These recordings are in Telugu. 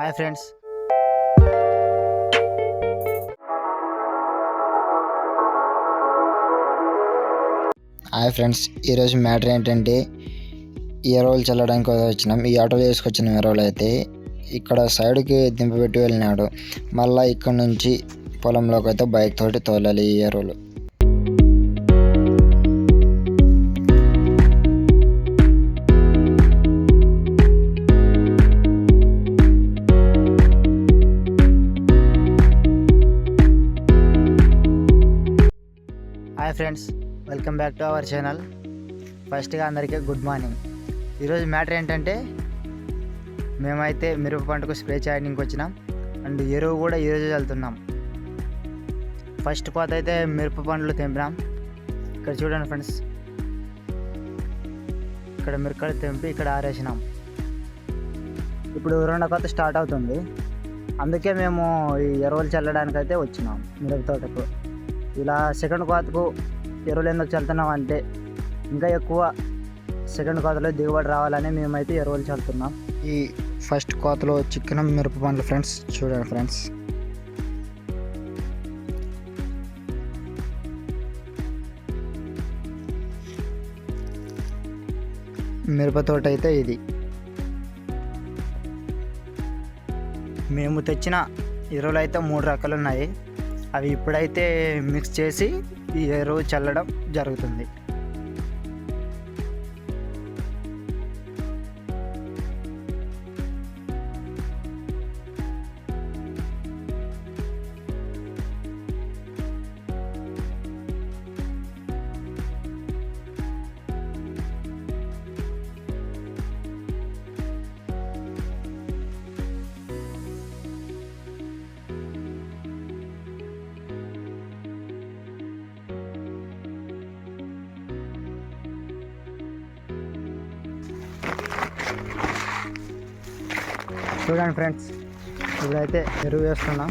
Hi friends. హాయ్ ఫ్రెండ్స్ ఈరోజు మ్యాటర్ ఏంటంటే ఈ ఎరువులు చల్లడానికి వచ్చినాం. ఈ ఆటోలో వేసుకొచ్చిన ఎరువులు అయితే ఇక్కడ సైడ్కి దింపబెట్టి వెళ్ళినాడు. మళ్ళీ ఇక్కడ నుంచి పొలంలోకి అయితే బైక్ తోటి తోలాలి ఈ ఎరువులు. Hi friends welcome back to our channel. ఫస్ట్గా అందరికీ గుడ్ మార్నింగ్. ఈరోజు మ్యాటర్ ఏంటంటే మేమైతే మిరప పంటకు స్ప్రే చేయడానికి వచ్చినాం. అండ్ ఎరువు కూడా ఈరోజు వెళ్తున్నాం ఫస్ట్ కోత అయితే మిరప పండ్లు తెంపినాం. ఇక్కడ చూడండి ఫ్రెండ్స్. ఇక్కడ మిరకలు తెంపి ఇక్కడ ఆరేసినాం. ఇప్పుడు రెండో కోత స్టార్ట్ అవుతుంది. అందుకే మేము ఈ ఎరువులు చల్లడానికి అయితే వచ్చినాం మిరప తోటకు. ఇలా సెకండ్ కోతకు ఎరువులు ఎందుకు చల్లుతున్నాం అంటే ఇంకా ఎక్కువ సెకండ్ కోతలో దిగుబడి రావాలని మేమైతే ఎరువులు చల్లుతున్నాం. ఈ ఫస్ట్ కోతలో చికెన్ మిరప పండ్లు ఫ్రెండ్స్ చూడండి ఫ్రెండ్స్. మిరప తోట అయితే ఇది. మేము తెచ్చిన ఎరువులు అయితే మూడు రకాలు ఉన్నాయి. అవి ఇప్పుడైతే మిక్స్ చేసి ఈ ఎరువు చల్లడం జరుగుతుంది. చూడండి ఫ్రెండ్స్. ఇప్పుడైతే ఎరువు వేస్తున్నాం.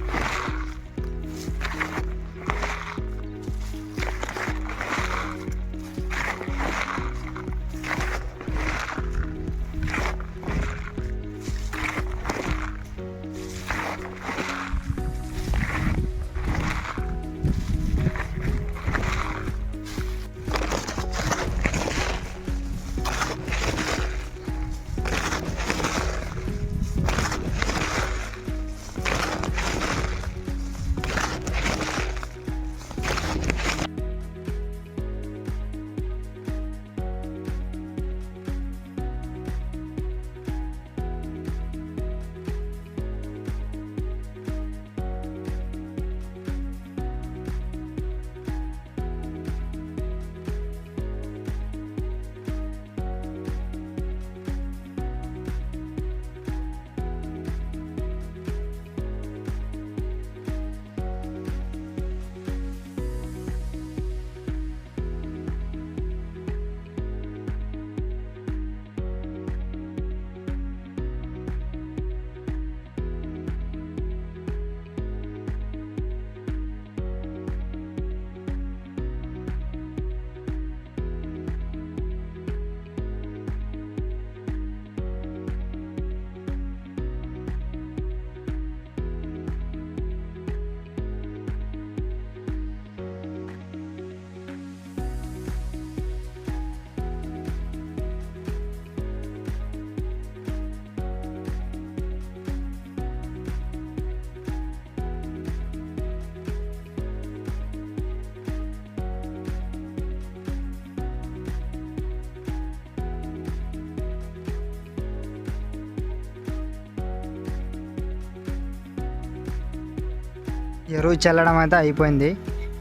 ఎరువు చల్లడం అయితే అయిపోయింది.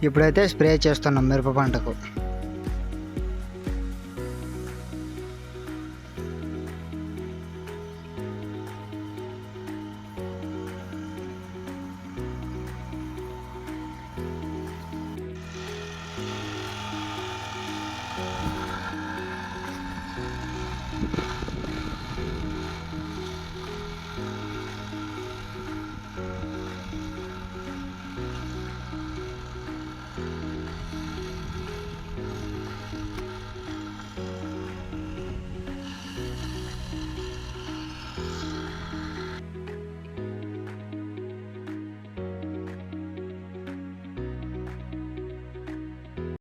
ఇప్పుడైతే స్ప్రే చేస్తున్నాం మిరప పంటకు.